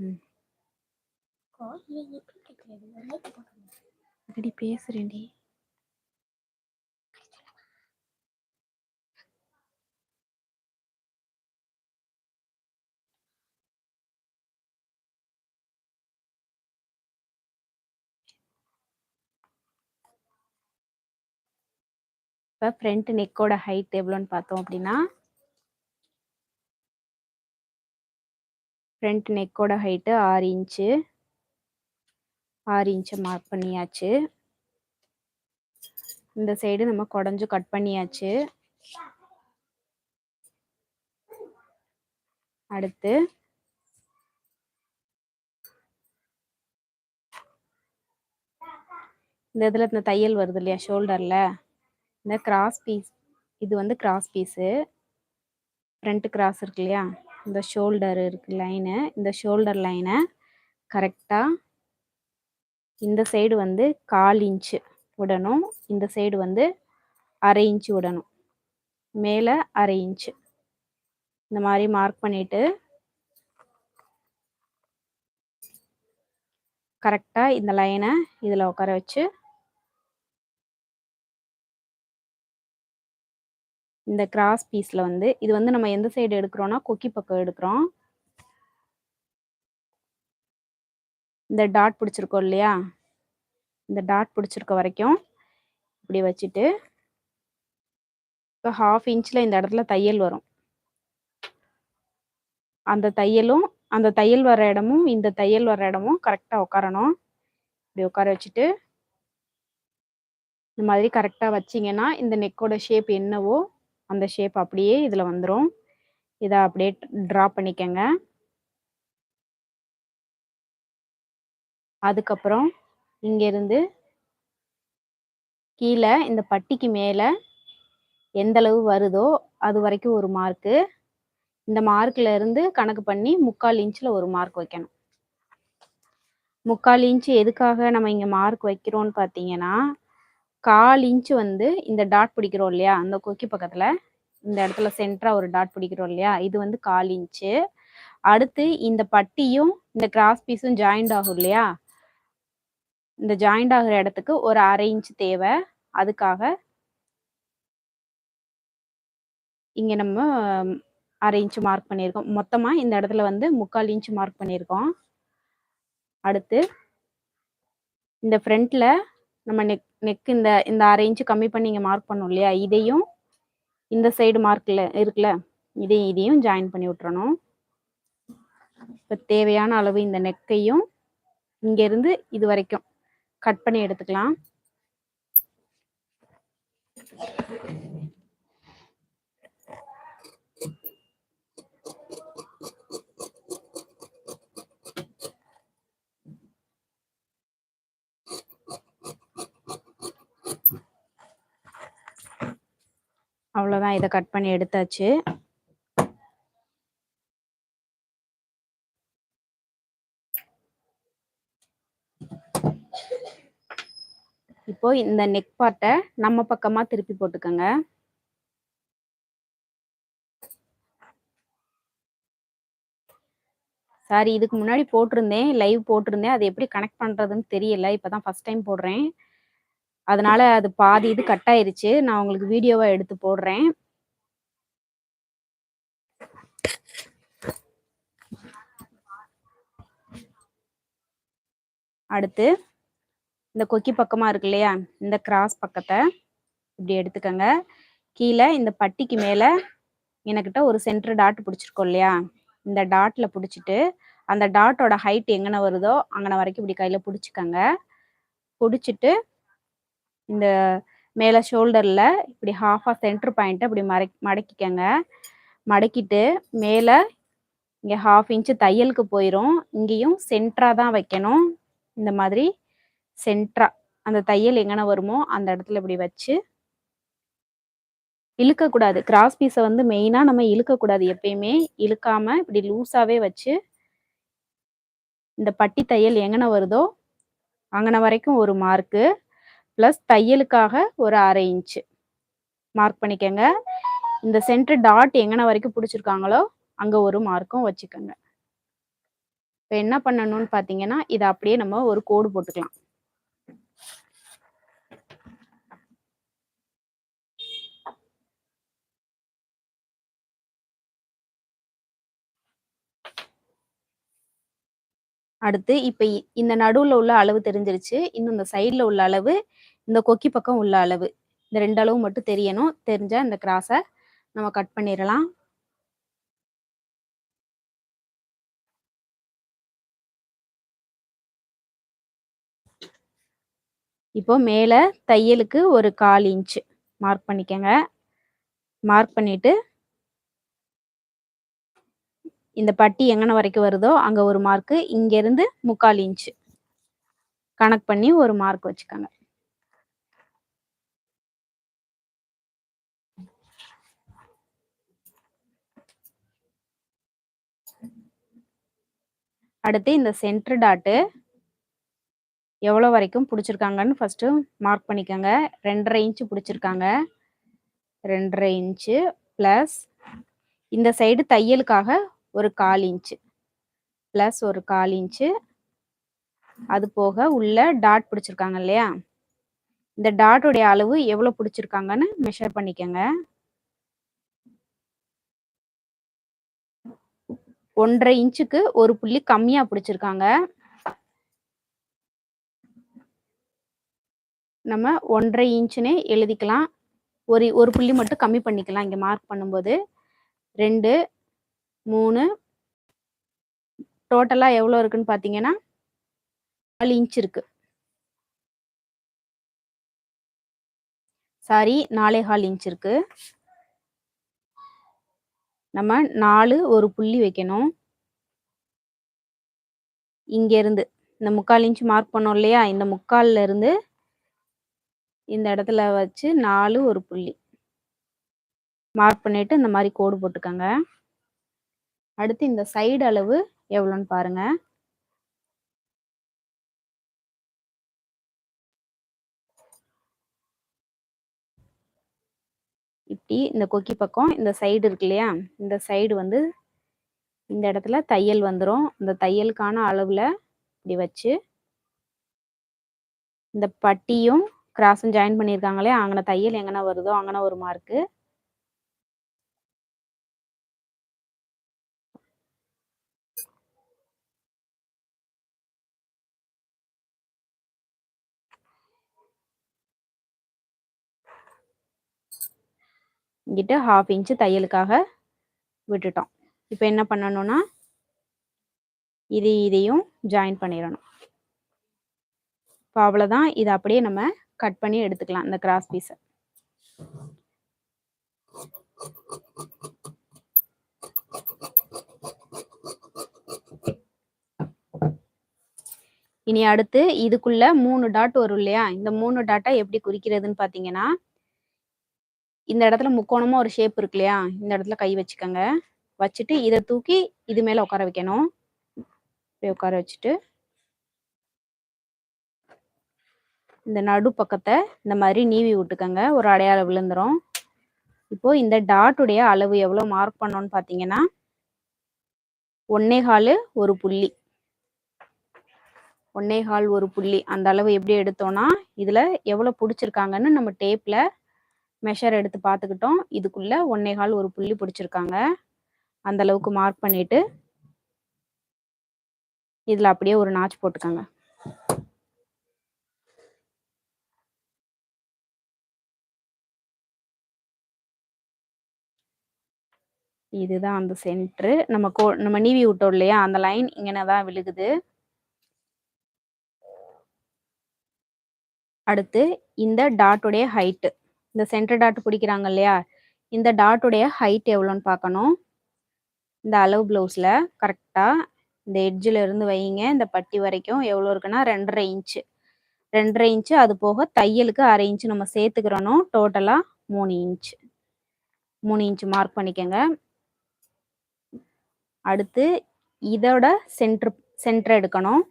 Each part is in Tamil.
ம். அடி பேசுறேன்டி இப்போ ஃப்ரண்ட் நெக்கோட ஹைட் எவ்வளோன்னு பார்த்தோம் அப்படின்னா ஃப்ரண்ட் நெக்கோட ஹைட்டு ஆறு இன்ச்சு ஆறு இன்ச்சை மார்க் பண்ணியாச்சு. இந்த சைடு நம்ம குடஞ்சு கட் பண்ணியாச்சு. அடுத்து இந்த இதில் இந்த தையல் வருது இல்லையா ஷோல்டரில் இந்த கிராஸ் பீஸ் இது வந்து கிராஸ் பீஸு ஃப்ரண்ட் கிராஸ் இருக்கு இல்லையா? இந்த ஷோல்டர் இருக்கு லைனு. இந்த ஷோல்டர் லைனை கரெக்டாக இந்த சைடு வந்து கால் இன்ச்சு விடணும். இந்த சைடு வந்து அரை இன்ச்சு விடணும். மேலே அரை இன்ச்சு. இந்த மாதிரி மார்க் பண்ணிட்டு கரெக்டாக இந்த லைனை இதில் உட்கார வச்சு இந்த கிராஸ் பீஸில் வந்து இது வந்து நம்ம எந்த சைடு எடுக்கிறோன்னா கொக்கி பக்கம் எடுக்கிறோம். இந்த டாட் பிடிச்சிருக்கோம் இல்லையா? இந்த டாட் பிடிச்சிருக்க வரைக்கும் இப்படி வச்சுட்டு இப்போ ஹாஃப் இன்ச்சில் இந்த இடத்துல தையல் வரும். அந்த தையலும் அந்த தையல் வர இடமும் இந்த தையல் வர இடமும் கரெக்டாக உட்காரணும் இப்படி உட்கார வச்சுட்டு இந்த மாதிரி கரெக்டாக வச்சிங்கன்னா இந்த நெக்கோட ஷேப் என்னவோ அந்த ஷேப் அப்படியே இதில் வந்துடும் இதை அப்படியே ட்ரா பண்ணிக்கங்க. அதுக்கப்புறம் இங்கேருந்து கீழே இந்த பட்டிக்கு மேலே எந்த அளவு வருதோ அது வரைக்கும் ஒரு மார்க்கு இந்த மார்க்ல இருந்து கணக்கு பண்ணி முக்கால் இன்ச்சில் ஒரு மார்க் வைக்கணும். முக்கால் இன்ச்சு எதுக்காக நம்ம இங்கே மார்க் வைக்கிறோம்னு பார்த்தீங்கன்னா கால் இன்ச்சு வந்து இந்த டாட் பிடிக்கிறோம் இல்லையா? அந்த கொக்கி பக்கத்தில். இந்த இடத்துல சென்டராக ஒரு டாட் பிடிக்கிறோம் இல்லையா? இது வந்து கால் இன்ச்சு அடுத்து இந்த பட்டியும் இந்த கிராஸ் பீஸும் ஜாயிண்ட் ஆகும் இல்லையா? இந்த ஜாயிண்ட் ஆகிற இடத்துக்கு ஒரு அரை இன்ச் தேவை. அதுக்காக இங்கே நம்ம அரை இன்ச்சு மார்க் பண்ணியிருக்கோம். மொத்தமாக இந்த இடத்துல வந்து முக்கால் இன்ச்சு மார்க் பண்ணியிருக்கோம். அடுத்து இந்த ஃப்ரண்ட்டில் நம்ம நெக் நெக் இந்த இந்த அரை இன்ச்சு கம்மி பண்ணி இங்கே மார்க் பண்ணோம் இல்லையா? இதையும் இந்த சைடு மார்க்கில் இருக்குல்ல? இதையும் இதையும் ஜாயின் பண்ணி விட்டுறணும். இப்போ தேவையான அளவு இந்த நெக்கையும் இங்கேருந்து இது வரைக்கும் கட் பண்ணி எடுத்துக்கலாம். அவ்வளோதான் இதை கட் பண்ணி எடுத்தாச்சு. இப்போ இந்த நெக் பார்ட்டை நம்ம பக்கமா திருப்பி போட்டுக்கோங்க. சாரி இதுக்கு முன்னாடி போட்டிருந்தேன். லைவ் போட்டிருந்தேன். அது எப்படி கனெக்ட் பண்றதுன்னு தெரியல. இப்பதான் ஃபர்ஸ்ட் டைம் போடுறேன். அதனால அது பாதி இது கட் ஆயிருச்சு. நான் உங்களுக்கு வீடியோவா எடுத்து போடுறேன். அடுத்து இந்த கொக்கி பக்கமா இருக்கு இல்லையா? இந்த கிராஸ் பக்கத்தை இப்படி எடுத்துக்கோங்க. கீழே இந்த பட்டிக்கு மேல எனக்கிட்ட ஒரு சென்டர் டாட் பிடிச்சிருக்கோம் இல்லையா? இந்த டாட்ல பிடிச்சிட்டு அந்த டாட்டோட ஹைட் எங்கன வருதோ அங்கன வரைக்கும் இப்படி கையில பிடிச்சிக்கோங்க. பிடிச்சிட்டு இந்த மேலே ஷோல்டரில் இப்படி ஹாஃபாக சென்டர் பாயிண்ட்டை இப்படி மறை மடக்கிக்கங்க. மடக்கிட்டு மேலே இங்கே ஹாஃப் இன்ச்சு தையலுக்கு போயிடும் இங்கேயும் சென்ட்ராக தான் வைக்கணும். இந்த மாதிரி சென்ட்ராக அந்த தையல் எங்கன வருமோ அந்த இடத்துல இப்படி வச்சு இழுக்கக்கூடாது. கிராஸ் பீஸை வந்து மெயினாக நம்ம இழுக்கக்கூடாது எப்பயுமே. இழுக்காமல் இப்படி லூஸாகவே வச்சு இந்த பட்டி தையல் எங்கன வருதோ அங்கன வரைக்கும் ஒரு மார்க்கு ப்ளஸ் தையலுக்காக ஒரு அரை இன்ச்சு மார்க் பண்ணிக்கோங்க. இந்த சென்டர் டாட் எங்கன வரைக்கும் பிடிச்சிருக்காங்களோ அங்கே ஒரு மார்க்கும் வச்சுக்கோங்க. இப்போ என்ன பண்ணணும்னு பார்த்தீங்கன்னா இதை அப்படியே நம்ம ஒரு கோடு போட்டுக்கலாம். அடுத்து இப்ப இந்த நடுவுல உள்ள அளவு தெரிஞ்சிருச்சு. இன்னும் இந்த சைடில் உள்ள அளவு இந்த கொக்கி பக்கம் உள்ள அளவு. இந்த ரெண்டு அளவு மட்டும் தெரியணும். தெரிஞ்சா இந்த கிராஸை நம்ம கட் பண்ணிடலாம். இப்போ மேலே தையலுக்கு ஒரு கால் இன்ச்சு மார்க் பண்ணிக்கோங்க. மார்க் பண்ணிவிட்டு இந்த பட்டி எங்கன வரைக்கும் வருதோ அங்கே ஒரு மார்க்கு இங்கேருந்து முக்கால் இன்ச்சு கணக்கு பண்ணி ஒரு மார்க் வச்சுக்கோங்க. அடுத்து இந்த சென்டர் டாட்டு எவ்வளோ வரைக்கும் பிடிச்சிருக்காங்கன்னு ஃபஸ்ட்டு மார்க் பண்ணிக்கோங்க. ரெண்டரை இன்ச்சு பிடிச்சிருக்காங்க. ரெண்டரை இன்ச்சு ப்ளஸ் இந்த சைடு தையலுக்காக ஒரு கால் இன்ச்சு ப்ளஸ் ஒரு கால் இன்ச்சு அது போக உள்ள டாட் பிடிச்சிருக்காங்க இல்லையா? இந்த டாட்டுடைய அளவு எவ்வளோ பிடிச்சிருக்காங்கன்னு மெஷர் பண்ணிக்கோங்க. ஒன்றரை இன்ச்சுக்கு ஒரு புள்ளி கம்மியாக பிடிச்சிருக்காங்க. நம்ம ஒன்றரை இன்ச்சுனே எழுதிக்கலாம். ஒரு ஒரு புள்ளி மட்டும் கம்மி பண்ணிக்கலாம். இங்கே மார்க் பண்ணும்போது. ரெண்டு மூணு. டோட்டலாக எவ்வளோ இருக்குன்னு பார்த்தீங்கன்னா நாலு இன்ச் இருக்கு. சாரி நாலே கால் இன்ச் இருக்கு. நம்ம நாலு ஒரு புள்ளி வைக்கணும். இங்கேருந்து இந்த முக்கால் இன்ச் மார்க் பண்ணோம் இல்லையா? இந்த முக்கால்ல இருந்து இந்த இடத்துல வச்சு நாலு ஒரு புள்ளி. மார்க் பண்ணிட்டு இந்த மாதிரி கோடு போட்டுக்கோங்க. அடுத்து இந்த சைடு அளவு எவ்வளோன்னு பாருங்க. இப்படி இந்த கொக்கி பக்கம் இந்த சைடு இருக்கு இல்லையா? இந்த சைடு வந்து இந்த இடத்துல தையல் வந்துடும் இந்த தையலுக்கான அளவில் இப்படி வச்சு இந்த பட்டியும் கிராஸும் ஜாயின் பண்ணியிருக்காங்களே அங்கே தையல் எங்கன்னா வருதோ அங்கன ஒரு மார்க்கு இங்கிட்ட ஹாஃப் இன்ச்சு தையலுக்காக விட்டுட்டோம். இப்போ என்ன பண்ணணும்னா இது இதையும் ஜாயின் பண்ணிடணும். இப்போ அவ்வளோதான் இதை அப்படியே நம்ம கட் பண்ணி எடுத்துக்கலாம் இந்த கிராஸ் பீஸை இனி அடுத்து இதுக்குள்ள மூணு டாட் வரும் இல்லையா? இந்த மூணு டாட்டை எப்படி குறிக்கிறதுன்னு பார்த்தீங்கன்னா இந்த இடத்துல முக்கோணமா ஒரு ஷேப் இருக்கு இல்லையா இந்த இடத்துல கை வச்சுக்கோங்க. வச்சுட்டு இதை தூக்கி இது மேல உட்கார வைக்கணும். இப்படி உட்கார வச்சுட்டு இந்த நடு பக்கத்தை இந்த மாதிரி நீவி விட்டுக்கோங்க. ஒரு அடையாளம் விழுந்துரும். இப்போ இந்த டாட்டுடைய அளவு எவ்வளோ மார்க் பண்ணோன்னு பார்த்தீங்கன்னா ஒன்னே கால் ஒரு புள்ளி. ஒன்னே கால் ஒரு புள்ளி. அந்த அளவு எப்படி எடுத்தோம்னா இதில் எவ்வளோ பிடிச்சிருக்காங்கன்னு நம்ம டேப்பில் மெஷர் எடுத்து பார்த்துக்கிட்டோம். இதுக்குள்ள ஒன்னே கால் ஒரு புள்ளி பிடிச்சிருக்காங்க. அந்த அளவுக்கு மார்க் பண்ணிட்டு இதுல அப்படியே ஒரு நாச் போட்டுக்கோங்க. இதுதான் அந்த சென்ட்ரு நம்ம கோ நம்ம நீவி விட்டோம் இல்லையா? அந்த லைன் இங்கே தான் விழுகுது. அடுத்து இந்த டாட்டுடைய ஹைட்டு இந்த சென்டர் டாட் பிடிக்கிறாங்க இல்லையா? இந்த டாட்டுடைய ஹைட் எவ்வளோன்னு பார்க்கணும். இந்த அளவு ப்ளவுஸில் கரெக்டாக இந்த எட்ஜில் இருந்து வைங்க. இந்த பட்டி வரைக்கும் எவ்வளோ இருக்குன்னா ரெண்டரை இன்ச்சு ரெண்டரை இன்ச்சு அது போக தையலுக்கு அரை இன்ச்சு நம்ம சேர்த்துக்கிறோனோ டோட்டலாக மூணு இன்ச்சு மூணு இன்ச்சு மார்க் பண்ணிக்கோங்க. அடுத்து இதோட சென்ட்ரு சென்டர் எடுக்கணும்.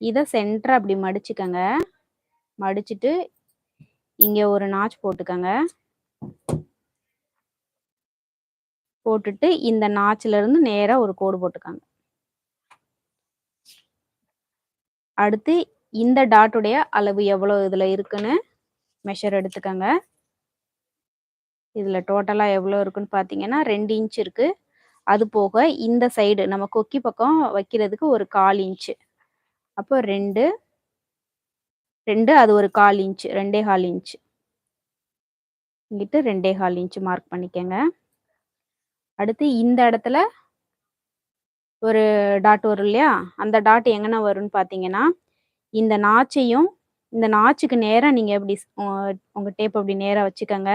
இதை சென்டர் அப்படி மடிச்சுக்கோங்க. மடிச்சுட்டு இங்க ஒரு நாச் போட்டுக்கோங்க. போட்டுட்டு இந்த நாச்சில இருந்து நேரா ஒரு கோடு போட்டுக்காங்க. அடுத்து இந்த டாட்டுடைய அளவு எவ்வளோ இதில் இருக்குன்னு மெஷர் எடுத்துக்கோங்க. இதில் டோட்டலாக எவ்வளோ இருக்குன்னு பார்த்தீங்கன்னா ரெண்டு இன்ச் இருக்குது அது போக இந்த சைடு நம்ம கொக்கி பக்கம் வைக்கிறதுக்கு ஒரு கால் இன்ச்சு அப்போ ரெண்டு ரெண்டு அது ஒரு கால் இன்ச்சு ரெண்டே கால் இன்ச்சு இங்கிட்டு ரெண்டே கால் இன்ச்சு மார்க் பண்ணிக்கோங்க. அடுத்து இந்த இடத்துல ஒரு டாட் வரும் இல்லையா? அந்த டாட் எங்கன்னா வரும்னு பார்த்தீங்கன்னா இந்த நாச்சையும் இந்த நாச்சுக்கு நேராக நீங்கள் எப்படி உங்கள் டேப் அப்படி நேராக வச்சுக்கோங்க.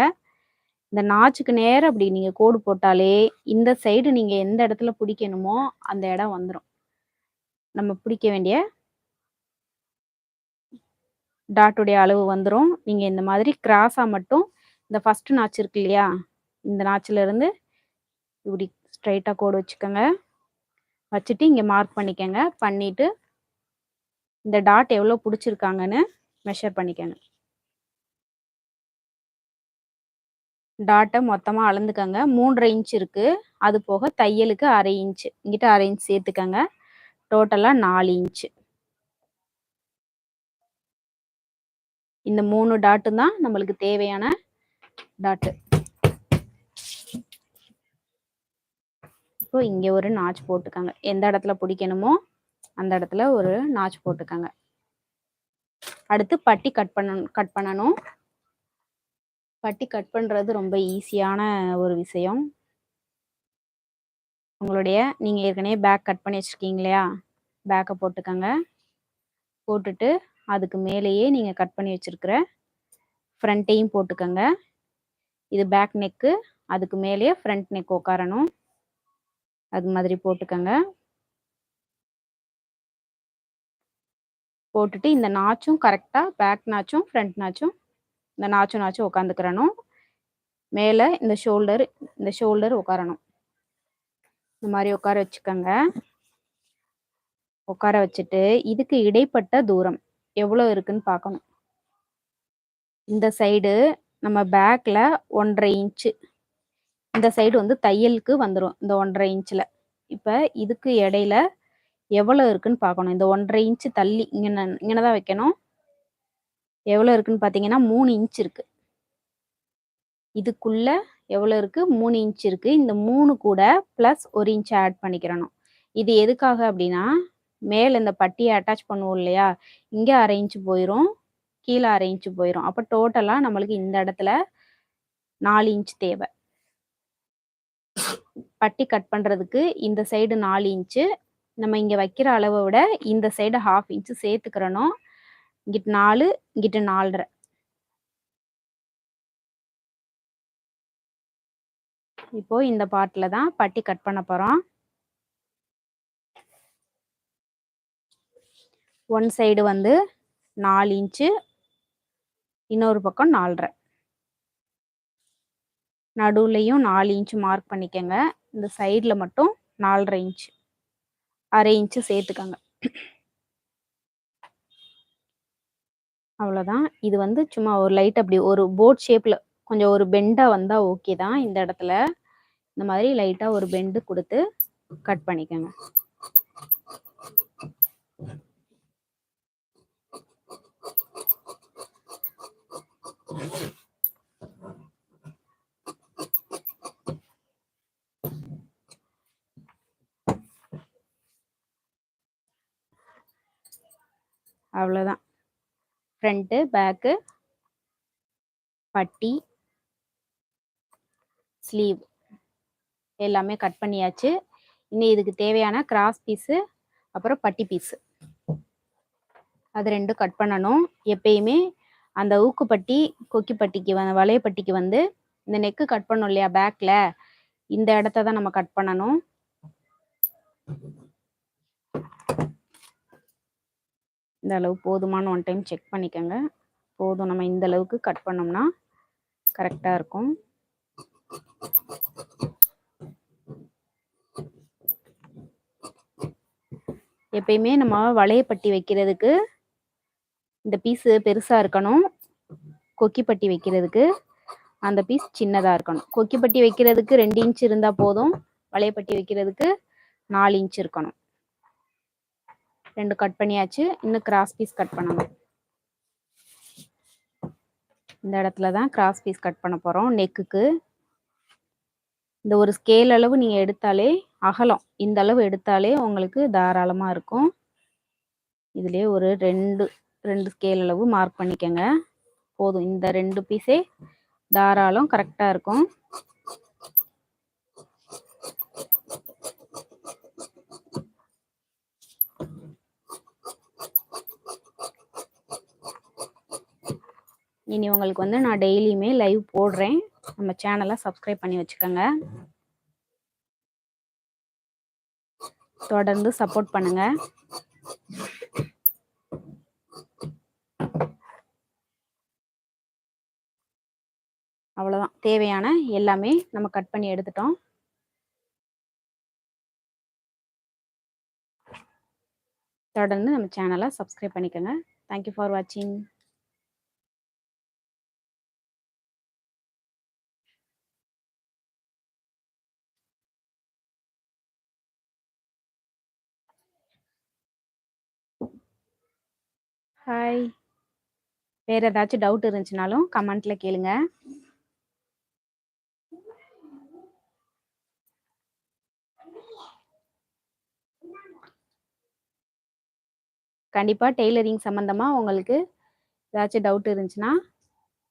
இந்த நாச்சுக்கு நேரம் அப்படி நீங்கள் கோடு போட்டாலே இந்த சைடு நீங்கள் எந்த இடத்துல பிடிக்கணுமோ அந்த இடம் வந்துடும் நம்ம பிடிக்க வேண்டிய டாட்டுடைய அளவு வந்துடும் நீங்கள் இந்த மாதிரி கிராஸாக மட்டும் இந்த ஃபஸ்ட்டு நாச்சு இருக்கு இல்லையா? இந்த நாச்சிலேருந்து இப்படி ஸ்ட்ரைட்டாக கோடு வச்சுக்கோங்க. வச்சுட்டு இங்கே மார்க் பண்ணிக்கோங்க. பண்ணிவிட்டு இந்த டாட் எவ்வளோ பிடிச்சிருக்காங்கன்னு மெஷர் பண்ணிக்கோங்க. டாட்டை மொத்தமாக அளந்துக்கோங்க. மூன்றரை இன்ச் இருக்குது அது போக தையலுக்கு அரை இன்ச்சு இங்கிட்ட அரை இன்ச் சேர்த்துக்கோங்க. டோட்டலாக நாலு இன்ச்சு இந்த மூணு டாட்டு தான் நம்மளுக்கு தேவையான டாட்டு இப்போ இங்கே ஒரு நாச் போட்டுக்கோங்க. எந்த இடத்துல பிடிக்கணுமோ அந்த இடத்துல ஒரு நாச் போட்டுக்கோங்க. அடுத்து பட்டி கட் பண்ணணும் கட் பண்ணணும். பட்டி கட் பண்ணுறது ரொம்ப ஈஸியான ஒரு விஷயம். உங்களுடைய நீங்கள் ஏற்கனவே பேக் கட் பண்ணி வச்சுருக்கீங்க இல்லையா? பேக்கை போட்டுக்கோங்க. போட்டுட்டு அதுக்கு மேலேயே நீங்கள் கட் பண்ணி வச்சுருக்கிற ஃப்ரண்ட்டையும் போட்டுக்கோங்க. இது பேக் நெக்கு அதுக்கு மேலேயே ஃப்ரண்ட் நெக் உட்காரணும் அது மாதிரி போட்டுக்கோங்க. போட்டுட்டு இந்த நாச்சும் கரெக்டாக பேக் நாச்சும் ஃப்ரண்ட் நாச்சும் இந்த நாச்சும் நாச்சும் உட்காந்துக்கிறணும் மேலே இந்த ஷோல்டர் இந்த ஷோல்டர் உட்காரணும் இந்த மாதிரி உட்கார வச்சுக்கோங்க. உட்கார வச்சுட்டு இதுக்கு இடைப்பட்ட தூரம். எவ்வளோ இருக்குன்னு பார்க்கணும். இந்த சைடு நம்ம பேக்கில் ஒன்றரை இன்ச்சு இந்த சைடு வந்து தையலுக்கு வந்துடும் இந்த ஒன்றரை இன்ச்சில் இப்போ இதுக்கு இடையில எவ்வளோ இருக்குன்னு பார்க்கணும். இந்த ஒன்றரை இன்ச்சு தள்ளி இங்கே இங்கே தான் வைக்கணும். எவ்வளோ இருக்குன்னு பார்த்தீங்கன்னா மூணு இன்ச் இருக்கு. இதுக்குள்ள எவ்வளோ இருக்கு? மூணு இன்ச் இருக்கு. இந்த மூணு கூட ப்ளஸ் ஒரு இன்ச் ஆட் பண்ணிக்கிறணும். இது எதுக்காக அப்படின்னா மேலே இந்த பட்டியை அட்டாச் பண்ணுவோம் இல்லையா? இங்கே அரை போயிடும் கீழே அரை போயிடும் அப்போ டோட்டலாக நம்மளுக்கு இந்த இடத்துல நாலு இன்ச் தேவை. பட்டி கட் பண்ணுறதுக்கு இந்த சைடு நாலு இன்ச்சு நம்ம இங்கே வைக்கிற அளவை விட இந்த சைடு ஹாஃப் இன்ச்சு சேர்த்துக்கிறனோ இங்கிட்டு நாலு இங்கிட்டு நாலரை. இப்போ இந்த பாட்டில் தான் பட்டி கட் பண்ண போகிறோம் ஒன் சைடு வந்து நாலு இன்ச்சு இன்னொரு பக்கம் நாலரை. நடுவுலையும் நாலு இன்ச்சு மார்க் பண்ணிக்கோங்க. இந்த சைடில் மட்டும் நாலரை இன்ச்சு அரை இன்ச்சு சேர்த்துக்கோங்க. அவ்வளோதான் இது வந்து சும்மா ஒரு லைட் அப்படி ஒரு போட் ஷேப்பில் கொஞ்சம் ஒரு பெண்டாக வந்தால் ஓகே தான். இந்த இடத்துல இந்த மாதிரி லைட்டாக ஒரு பெண்டு கொடுத்து கட் பண்ணிக்கோங்க. அவ்வளோதான் ஃப்ரண்ட்டு பேக்கு பட்டி ஸ்லீவ் எல்லாமே கட் பண்ணியாச்சு. இனி இதுக்கு தேவையான கிராஸ் பீஸு அப்புறம் பட்டி பீஸு அது ரெண்டும் கட் பண்ணணும். எப்பயுமே அந்த ஊக்குப்பட்டி கொக்கிப்பட்டிக்கு வந்து வளையப்பட்டிக்கு வந்து இந்த நெக்கு கட் பண்ணோம் இல்லையா பேக்கில் இந்த இடத்த தான் நம்ம கட் பண்ணணும். இந்த அளவு போதுமான ஒன் டைம் செக் பண்ணிக்கோங்க. போதும் நம்ம இந்த அளவுக்கு கட் பண்ணோம்னா கரெக்டாக இருக்கும். எப்பயுமே நம்ம வளையப்பட்டி வைக்கிறதுக்கு இந்த பீஸு பெருசாக இருக்கணும். கொக்கிப்பட்டி வைக்கிறதுக்கு அந்த பீஸ் சின்னதாக இருக்கணும். கொக்கிப்பட்டி வைக்கிறதுக்கு ரெண்டு இன்ச் இருந்தால் போதும். வளையப்பட்டி வைக்கிறதுக்கு நாலு இன்ச் இருக்கணும். ரெண்டு கட் பண்ணியாச்சு. இன்னும் கிராஸ் பீஸ் கட் பண்ணணும். இந்த இடத்துல தான் கிராஸ் பீஸ் கட் பண்ண போகிறோம் நெக்குக்கு இந்த ஒரு ஸ்கேல் அளவு நீங்கள் எடுத்தாலே அகலம். இந்த அளவு எடுத்தாலே உங்களுக்கு தாராளமாக இருக்கும். இதுலேயே ஒரு ரெண்டு ரெண்டு ஸ்கேல் அளவு மார்க் பண்ணிக்கோங்க. போதும். இந்த ரெண்டு பீஸே தாராளம் கரெக்டாக இருக்கும். இனி உங்களுக்கு வந்து நான் டெய்லியுமே லைவ் போடுறேன். நம்ம சேனலை சப்ஸ்கிரைப் பண்ணி வச்சுக்கோங்க. தொடர்ந்து சப்போர்ட் பண்ணுங்கள் அவ்வளோதான் தேவையான எல்லாமே நம்ம கட் பண்ணி எடுத்துட்டோம். தொடர்ந்து நம்ம சேனலை சப்ஸ்கிரைப் பண்ணிக்கோங்க. தேங்க்யூ ஃபார் வாட்சிங் ஹாய் வேறு ஏதாச்சும் டவுட் இருந்துச்சுனாலும் கமெண்ட்டில் கேளுங்கள் கண்டிப்பாக டெய்லரிங் சம்மந்தமாக உங்களுக்கு ஏதாச்சும் டவுட் இருந்துச்சுன்னா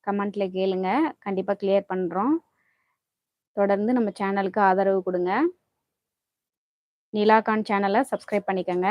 கமெண்ட்டில் கேளுங்க. கண்டிப்பாக கிளியர் பண்ணுறோம் தொடர்ந்து நம்ம சேனலுக்கு ஆதரவு கொடுங்க. நீலாகான் சேனலை சப்ஸ்கிரைப் பண்ணிக்கோங்க.